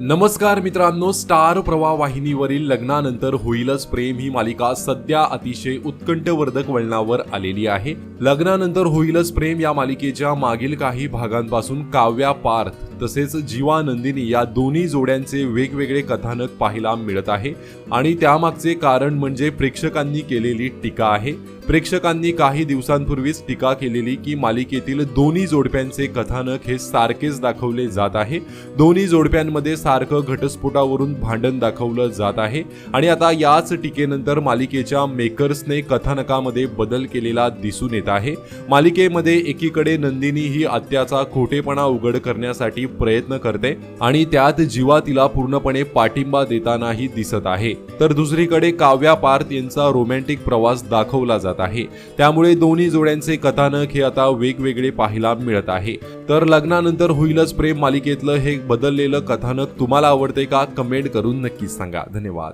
नमस्कार मित्रांनो स्टार प्रवाह वाहिनीवरील लग्नानंतर होईलच प्रेम ही मालिका सध्या अतिशय उत्कंठवर्धक वळणावर आलेली आहे. लग्नानंतर होईलच प्रेम या मालिकेच्या मागील काही भागांपासून काव्या पार्थ तसेच जीवानंदिनी या दोन्ही जोड्यांचे वेगवेगळे कथानक पाहायला मिळत आहे. आणि त्यामागचे कारण म्हणजे प्रेक्षकांनी केलेली टीका आहे. प्रेक्षकांनी काही दिवसांपूर्वीच टीका केलेली की मालिकेतील दोन्ही जोडप्यांचे कथानक हे सारखेच दाखवले जात आहे. दोन्ही जोडप्यांमध्ये सारखं घटस्फोटावरून भांडण दाखवलं जात आहे. आणि आता याच टीकेनंतर मालिकेच्या मेकर्सने कथानकामध्ये बदल केलेला दिसून येत आहे. मालिकेमध्ये एकीकडे नंदिनी ही अत्याचा खोटेपणा उघड करण्यासाठी प्रयत्न करते आणि त्यात जीवा तिला पूर्णपणे पाठिंबा देतानाही दिसत आहे. तर दुसरीकडे काव्या पार्थ यांचा रोमॅन्टिक प्रवास दाखवला जात आहे. त्यामुळे दोन्ही जोड्यांचे कथानक हे आता वेगवेगळे पाहायला मिळत आहे. तर लग्नानंतर होईलच प्रेम मालिकेतलं हे बदललेलं कथानक तुम्हाला आवडते का? कमेंट करून नक्कीच सांगा. धन्यवाद.